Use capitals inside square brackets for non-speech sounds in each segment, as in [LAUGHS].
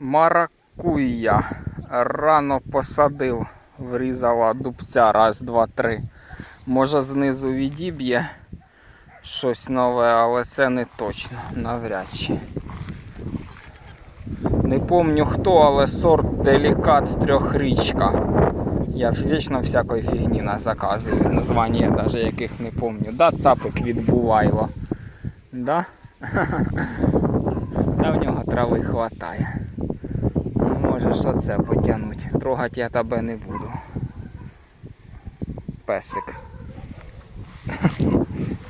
Маракуя. Рано посадив, врізала дубця раз, два, три. Може знизу відіб'є щось нове, але це не точно, навряд чи. Не помню хто, але сорт делікат трьохрічка. Я вічно всякої фігні на заказую. Названня навіть яких не помню. Да, цапик від Бувайло. Да? [LAUGHS] Та в нього трави хватає. Ну, Можеш оце потягнути. Трогати я тебе не буду. Песик. [LAUGHS]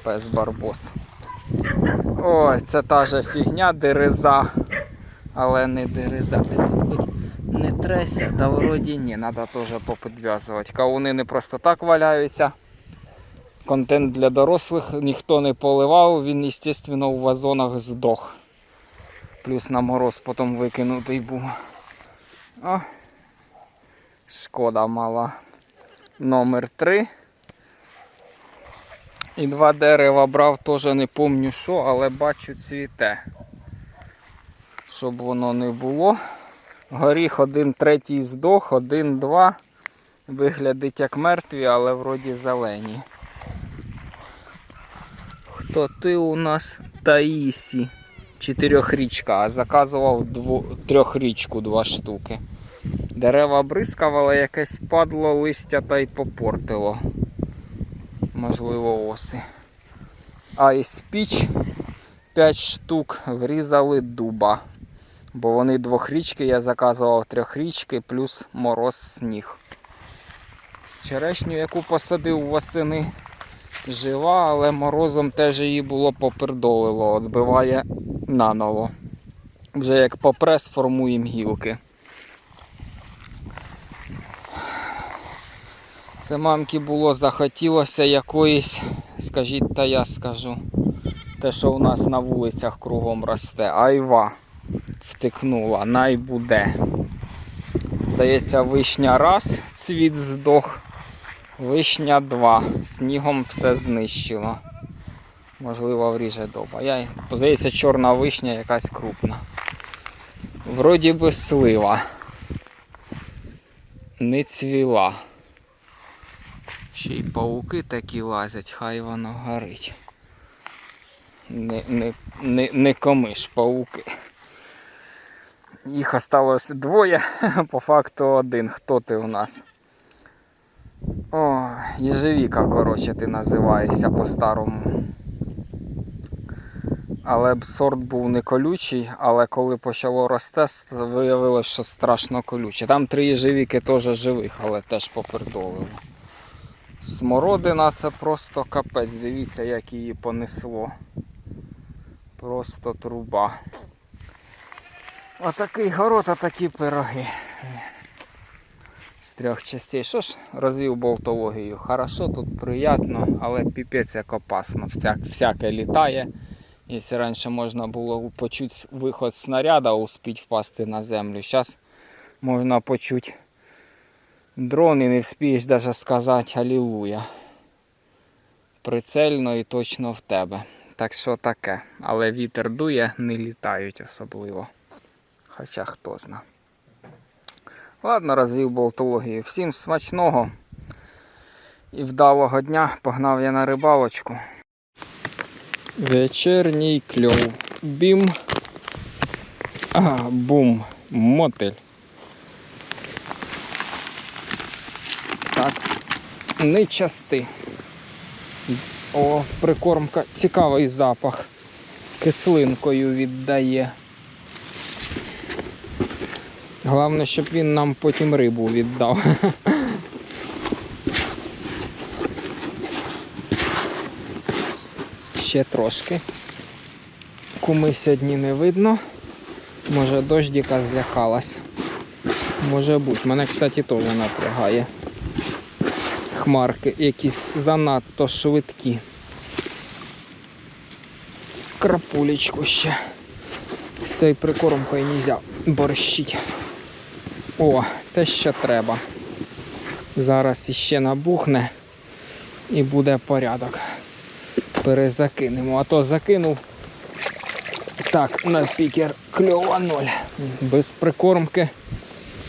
Пес барбос. Ой, це та же фігня дереза. Але не дереза. Ти тут хоч не треся, та вроді ні, треба теж попідв'язувати. Кавуни не просто так валяються. Контент для дорослих ніхто не поливав, він, звісно, у вазонах здох. Плюс на мороз потім викинутий був. О, шкода мала. Номер 3. І два дерева брав, теж не помню що, але бачу цвіте. Щоб воно не було. Горіх один третій здох, один, два. Виглядить як мертві, але вроді зелені. Хто ти у нас? Таїсі. Чотирьохрічка, а заказував дво... трьохрічку два штуки. Дерева бризкав, але якесь падло листя та й попортило. Можливо, оси. А із піч 5 штук врізали дуба. Бо вони двохрічки, я заказував трьохрічки плюс мороз сніг. Черешню, яку посадив восени, жива, але морозом теж її було попердолило, відбиває наново. Вже як попрес формуємо гілки. Це мамки було захотілося якоїсь, скажіть, та я скажу. Те, що у нас на вулицях кругом росте. Айва втикнула, най буде. Здається, вишня раз, цвіт здох, вишня два. Снігом все знищило. Можливо, вріже доба. Я, здається, чорна вишня якась крупна. Вроді би слива. Не цвіла. Ще й пауки такі лазять, хай воно горить. Не, не, не, не комиш пауки. Їх осталось двоє, [LAUGHS] по факту один. Хто ти у нас? О, Єжевіка, коротше, ти називаєшся по-старому. Але сорт був не колючий, але коли почало рости, виявилося, що страшно колюче. Там три єжевіки теж живих, але теж попердолило. Смородина це просто капець. Дивіться, як її понесло. Просто труба. Отакий город, отакі пироги. З трьох частей. Що ж, розвів болтологію. Хорошо, тут приємно, але піпець як опасно. Всяке літає. Якщо раніше можна було почути виход снаряда, успіть впасти на землю. Зараз можна почути дрон і не вспієш навіть сказати Алілуя. Прицельно і точно в тебе. Так що таке. Але вітер дує, не літають особливо. Хоча хто зна. Ладно, розвів болтологію. Всім смачного і вдалого дня. Погнав я на рибалочку. Вечірній кльов. Бім. А, бум. Мотель. Так. Не части. О, прикормка. Цікавий запах. Кислинкою віддає. Головне, щоб він нам потім рибу віддав. [LAUGHS] Ще трошки. Куми сьогодні не видно. Може дождіка злякалась. Може бути. Мене, кстати, теж напрягає. Хмарки якісь занадто швидкі. Крапулечку ще. З цією прикормкою не можна борщить. О, те, що треба. Зараз іще набухне і буде порядок. Перезакинемо. А то закинув Так, на пікер кльова ноль. Без прикормки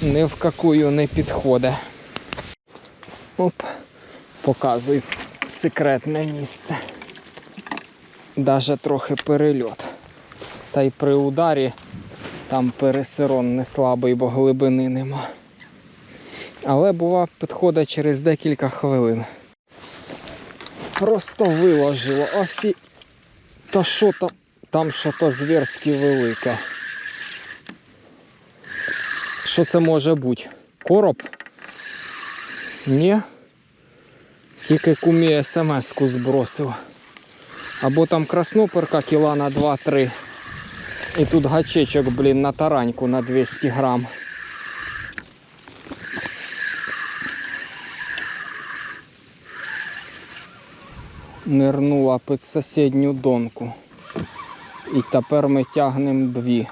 ні в какую не підходить. Оп, показую секретне місце. Даже трохи перельот. Та й при ударі там пересирон не слабий, бо глибини нема. Але бува підходить через декілька хвилин. Просто виложило. Офі... Та що там? Там що то зверськи велике. Що це може бути? Короб? Ні. Тільки кумі смс-ку збросив. Або там красноперка кіла на 2-3. І тут гачечок, блін, на тараньку на 200 грам. Нирнула під сусідню донку. І тепер ми тягнемо дві.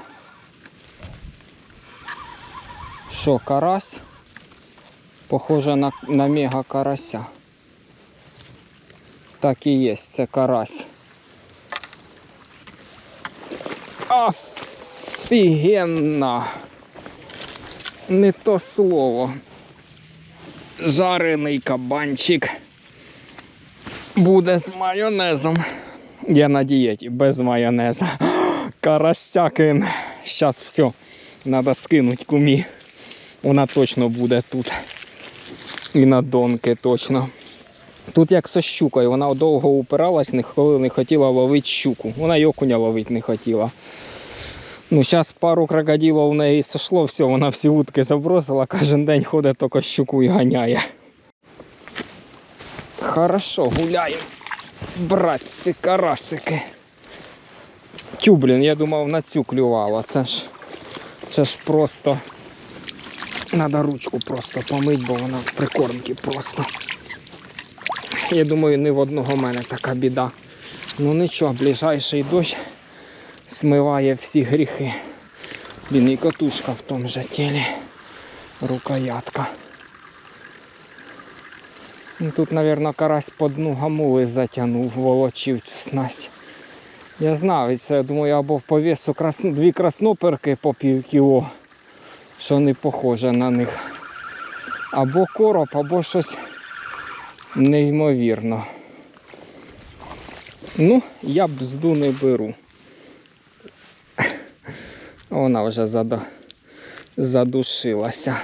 Що, карась? Похоже на, на мега карася. Так і є, це карась. Офігенно! Не то слово. Жарений кабанчик буде з майонезом. Я на дієті без майонеза. [GASPS] Карасякин. Зараз все. Треба скинути кумі. Вона точно буде тут. І на донки точно. Тут як со щукою, вона довго упиралась, ніколи не хотіла ловити щуку. Вона й окуня ловити не хотіла. Ну, зараз пару крокодилів у неї сошло, все, вона всі утки забросила, кожен день ходить тільки щуку і ганяє. Хорошо, гуляємо. Братці, карасики. Тю, блін, я думав на цю клювало. Це ж, це ж просто. Надо ручку просто помить, бо вона в прикормці просто. Я думаю, не в одного мене така біда. Ну нічого, ближайший дощ смиває всі гріхи. Блін, і катушка в тому же тілі. Рукоятка. Тут, мабуть, карась по дну гамули затягнув, волочив цю снасть. Я знав, це я думаю, або по весу красно... дві красноперки по пів кіло, що не похоже на них. Або короб, або щось неймовірно. Ну, я бзду не беру. Вона вже задушилася.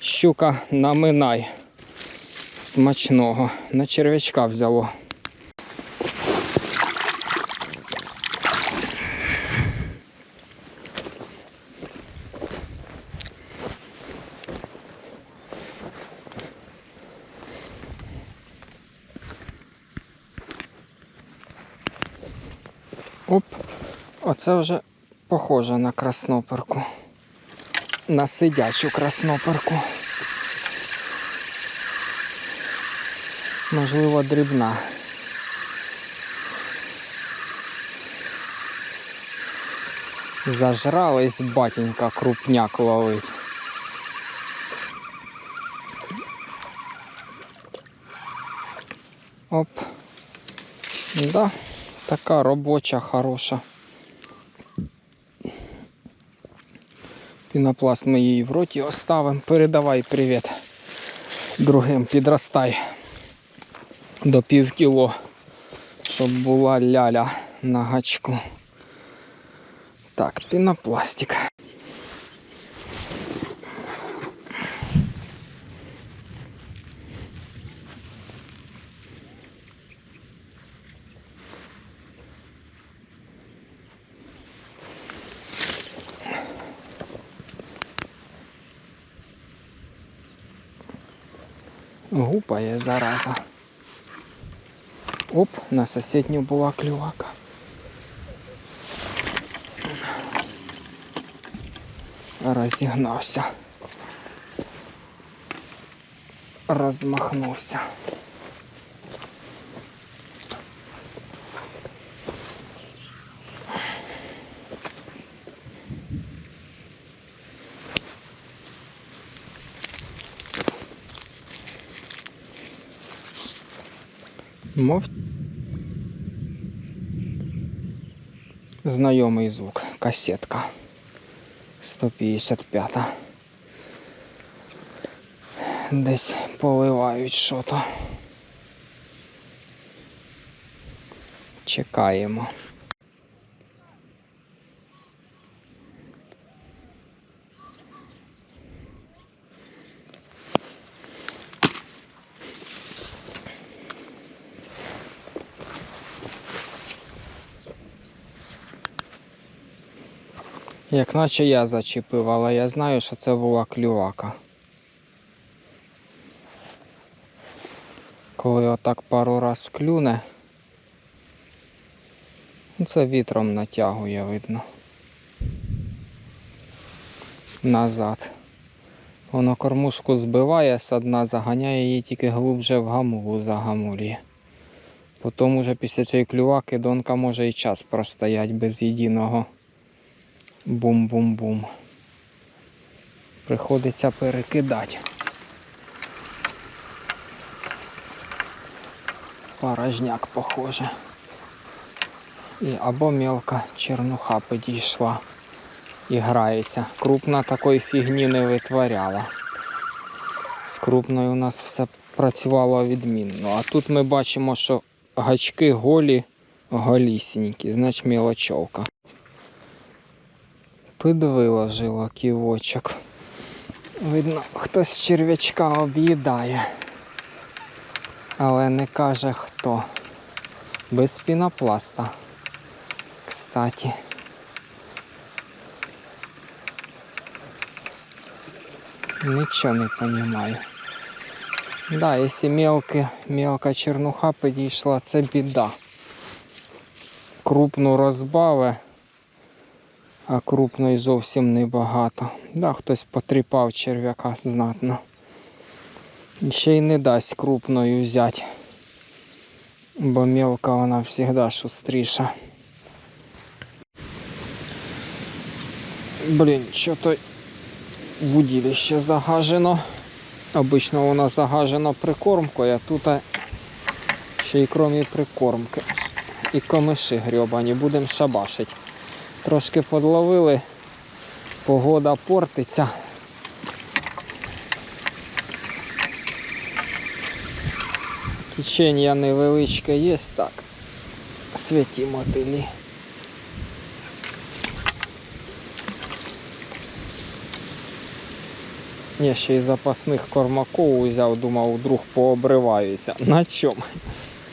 Щука наминай смачного. На черв'ячка взяло. Оп, оце вже похоже на красноперку. На сидячу красноперку. Можливо, дрібна. Зажрались батенька крупняк ловить. Оп. Да, така робоча, хороша. Пінопласт ми її в роті оставимо. Передавай привіт другим, підростай до пів кіло, щоб була ляля на гачку. Так, пінопластик. Гупає зараза. Оп, на соседню була клювака. Розігнався. Розмахнувся. Мов Знайомий звук. Касетка. 155. Десь поливають що-то. Чекаємо. Як наче я зачепив, але я знаю, що це була клювака. Коли отак пару раз клюне, ну, це вітром натягує, видно. Назад. Воно кормушку збиває з дна, заганяє її тільки глубже в гамулу загамулює. Потім уже після цієї клюваки донка може і час простоять без єдиного. Бум-бум-бум. Приходиться перекидати. Порожняк похоже. І або мелка чернуха підійшла і грається. Крупна такої фігні не витворяла. З крупною у нас все працювало відмінно. А тут ми бачимо, що гачки голі, голісінькі, значить мілочовка. Підвиложила ківочок. Видно, хтось черв'ячка об'їдає. Але не каже хто. Без пінопласта. Кстати. Нічого не розумію. Да, якщо мелка, мелка чернуха підійшла, це біда. Крупну розбаве а крупної зовсім небагато. Да, хтось потріпав черв'яка знатно. Ще й не дасть крупною взяти, бо мелка вона завжди шустріша. Блін, що то в удилище загажено. Обично воно загажено прикормкою, а тут ще й крім прикормки. І комиші грьобані, будемо шабашити. Трошки подловили, погода портиться. Течення невеличке є так. Святі мотилі. Я ще й запасних кормаков взяв, думав, вдруг пообриваються. На чому?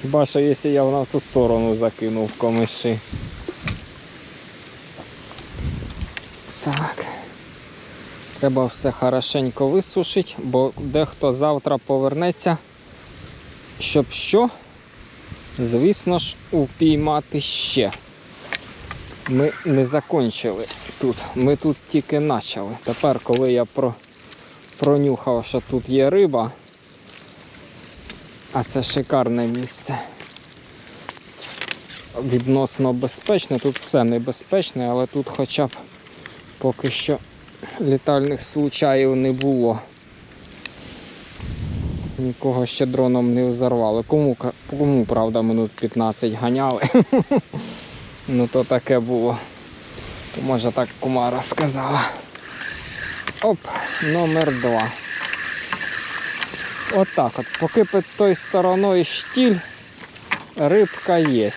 Хіба що якщо я на ту сторону закинув комиші. Треба все хорошенько висушити, бо дехто завтра повернеться, щоб що, звісно ж, упіймати ще. Ми не закінчили тут. Ми тут тільки почали. Тепер, коли я про, пронюхав, що тут є риба, а це шикарне місце. Відносно безпечне, тут все небезпечне, але тут хоча б поки що літальних случаїв не було. Нікого ще дроном не взорвали. Кому, кому правда, минут 15 ганяли. [LAUGHS] ну то таке було. Може так кумара сказала. Оп, номер два. Отак от, Поки під тою стороною штіль, рибка є.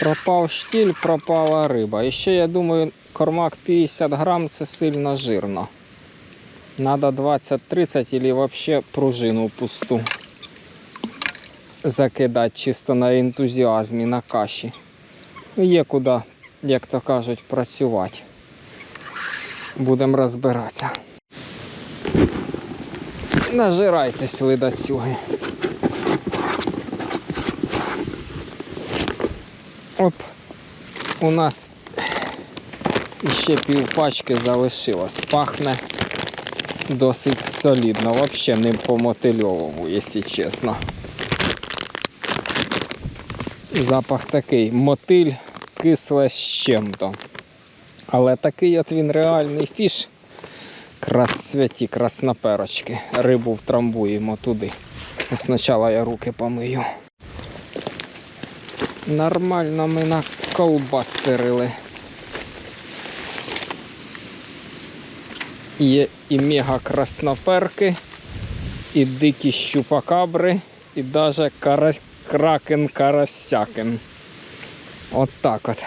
Пропав штіль, пропала риба. І ще я думаю, кормак 50 грам це сильно жирно. Надо 20-30 або взагалі пружину пусту закидати чисто на ентузіазмі, на каші. Є куди, як то кажуть, працювати. Будемо розбиратися. Нажирайтесь, ледацюги. Оп, у нас ще пів пачки залишилось. Пахне досить солідно. Взагалі не по мотильовому, якщо чесно. Запах такий мотиль кисле з чим-то. Але такий от він реальний фіш. Крас святі красноперочки. Рибу втрамбуємо туди. Спочатку я руки помию. Нормально ми наколбастерили. Є і мега красноперки, і дикі щупакабри, і даже кара... кракен карасякин. От так от.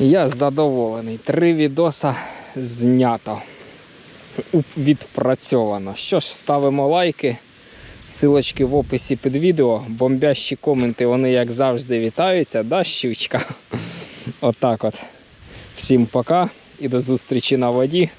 Я задоволений. Три відоса знято. Відпрацьовано. Що ж, ставимо лайки. Силочки в описі під відео. Бомбящі коменти, вони як завжди вітаються, да, щучка? [LAUGHS] Отак от. Всім пока і до зустрічі на воді.